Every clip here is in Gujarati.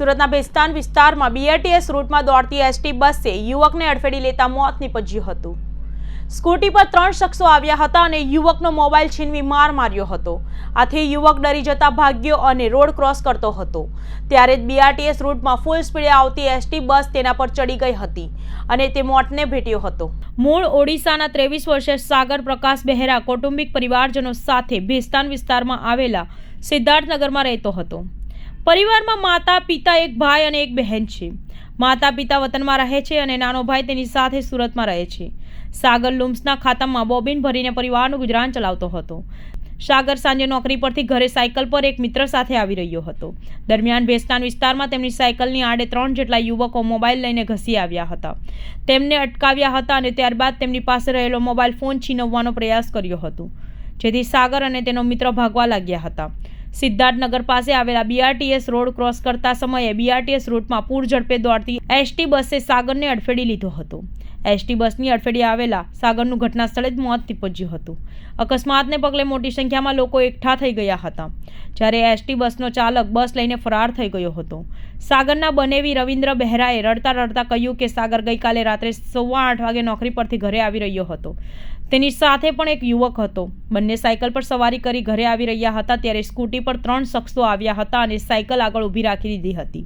સુરતના બેસ્તાન વિસ્તારમાં બીઆરટીએસ રૂટમાં દોડતી એસટી બસે યુવકને અડફેડી લેતા મોત નીપજ્યું હતું. સ્કૂટી પર ત્રણ શખ્સો આવ્યા હતા અને યુવકનો મોબાઈલ છીનવી માર માર્યો હતો. આથી યુવક ડરી જતા ભાગ્યો અને રોડ ક્રોસ કરતો હતો. ત્યારે જ બીઆરટીએસ રૂટમાં ફૂલ સ્પીડે આવતી એસટી બસ તેના પર ચડી ગઈ હતી અને તે મોતને ભેટ્યો હતો. મૂળ ઓડિશાના ત્રેવીસ વર્ષે સાગર પ્રકાશ બહેરા કૌટુંબિક પરિવારજનો સાથે ભેસ્તાન વિસ્તારમાં આવેલા સિદ્ધાર્થનગરમાં રહેતો હતો. પરિવારમાં માતા, પિતા, એક ભાઈ અને એક બહેન છે. માતા, પિતા વતનમાં રહે છે અને નાનો ભાઈ તેની સાથે સુરતમાં રહે છે. સાગર લૂમ્સના ખાતામાં બોબિન ભરીને પરિવારનું ગુજરાન ચલાવતો હતો. સાગર સાંજે નોકરી પરથી ઘરે સાયકલ પર એક મિત્ર સાથે આવી રહ્યો હતો. દરમિયાન ભેસ્તાન વિસ્તારમાં તેમની સાયકલની આડે ત્રણ જેટલા યુવકો મોબાઈલ લઈને ઘસી આવ્યા હતા. તેમને અટકાવ્યા હતા અને ત્યારબાદ તેમની પાસે રહેલો મોબાઈલ ફોન છીનવવાનો પ્રયાસ કર્યો હતો. જેથી સાગર અને તેનો મિત્ર ભાગવા લાગ્યા હતા. સિદ્ધાર્થનગર પાસે આવેલા બીઆરટીએસ રોડ ક્રોસ કરતા સમયે બીઆરટીએસ રૂટમાં પૂર ઝડપે દોડતી એસટી બસે સાગરને અડફેડી લીધો હતો. એસટી બસની અડફેડી આવેલા સાગરનું ઘટના સ્થળે જ મોત નીપજ્યું હતું. અકસ્માતને પગલે મોટી સંખ્યામાં લોકો એકઠા થઈ ગયા હતા. જ્યારે એસટી બસનો ચાલક બસ લઈને ફરાર થઈ ગયો હતો. સાગરના બનેવી રવિન્દ્ર બહેરાએ રડતા રડતા કહ્યું કે સાગર ગઈકાલે રાત્રે સવા આઠ વાગે નોકરી પરથી ઘરે આવી રહ્યો હતો. તેની સાથે પણ એક યુવક હતો. બંને સાયકલ પર સવારી કરી ઘરે આવી રહ્યા હતા ત્યારે સ્કૂટી પર ત્રણ શખ્સો આવ્યા હતા અને સાયકલ આગળ ઊભી રાખી દીધી હતી.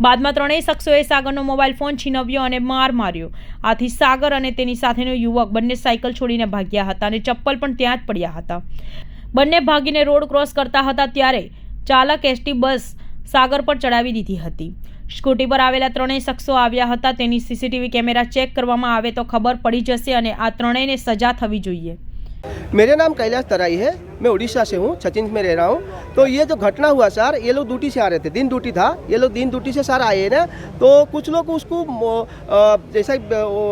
બાદમાં ત્રણેય શખ્સોએ સાગરનો મોબાઈલ ફોન છીનવ્યો અને માર માર્યો. આથી સાગર અને તેની સાથેનો યુવક બંને સાયકલ છોડીને ભાગ્યા હતા અને ચપ્પલ પણ ત્યાં જ પડ્યા હતા. બંને ભાગીને રોડ ક્રોસ કરતા હતા ત્યારે ચાલક એસટી બસ સાગર પર ચડાવી દીધી હતી સ્કૂટી પર આવેલા ત્રણેય શખ્સો આવ્યા હતા તેની સીસીટીવી કેમેરા ચેક કરવામાં આવે તો ખબર પડી જશે અને આ ત્રણેયને સજા થવી જોઈએ मेरा नाम कैलाश तराई है मैं उड़ीसा से हूँ सचिन में रह रहा हूँ तो ये जो घटना हुआ सर ये लोग ड्यूटी से आ रहे थे दिन ड्यूटी था ये लोग दिन ड्यूटी से सर आए ना तो कुछ लोग उसको मो- अ, जैसा ही, अ, वो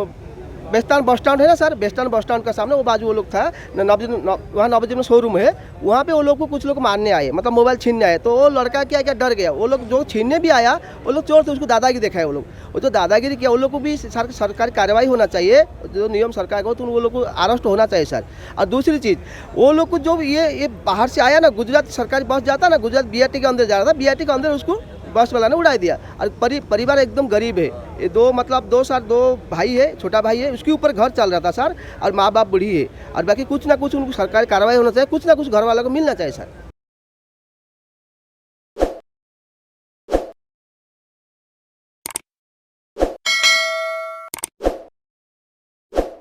बेस्तान बस स्टैंड है ना सर? बेस्तान बस स्टैंड का सामने वो बाजू वो लोग था नवजीत वहाँ नवजीत में शोरूम है। वहाँ पे वो लोग को कुछ लोग मारने आए मतलब मोबाइल छीनने आए। तो वो लड़का क्या क्या डर गया? वो लोग जो छीनने भी आया वो लोग चोर थे उसको दादागिरी देखा है वो लोग। वो जो दादागिरी किया वो लोग को भी सर, सरकारी कार्रवाई होना चाहिए जो नियम सरकार का हो तो वो लोग को अरेस्ट होना चाहिए सर। और दूसरी चीज़ वो लोग को जो ये ये बाहर से आया ना गुजरात सरकारी बस जाता ना गुजरात बीआरटी के अंदर जा रहा था बी के अंदर उसको बस वाला ने उड़ा दिया। और परि, परिवार एकदम गरीब है। ये दो मतलब दो सर दो भाई है छोटा भाई है उसके ऊपर घर चल रहा था सर। और माँ बाप बूढ़ी है। और बाकी कुछ ना कुछ उनको सरकारी कार्रवाई होना चाहिए कुछ ना कुछ घर वालों को मिलना चाहिए सर।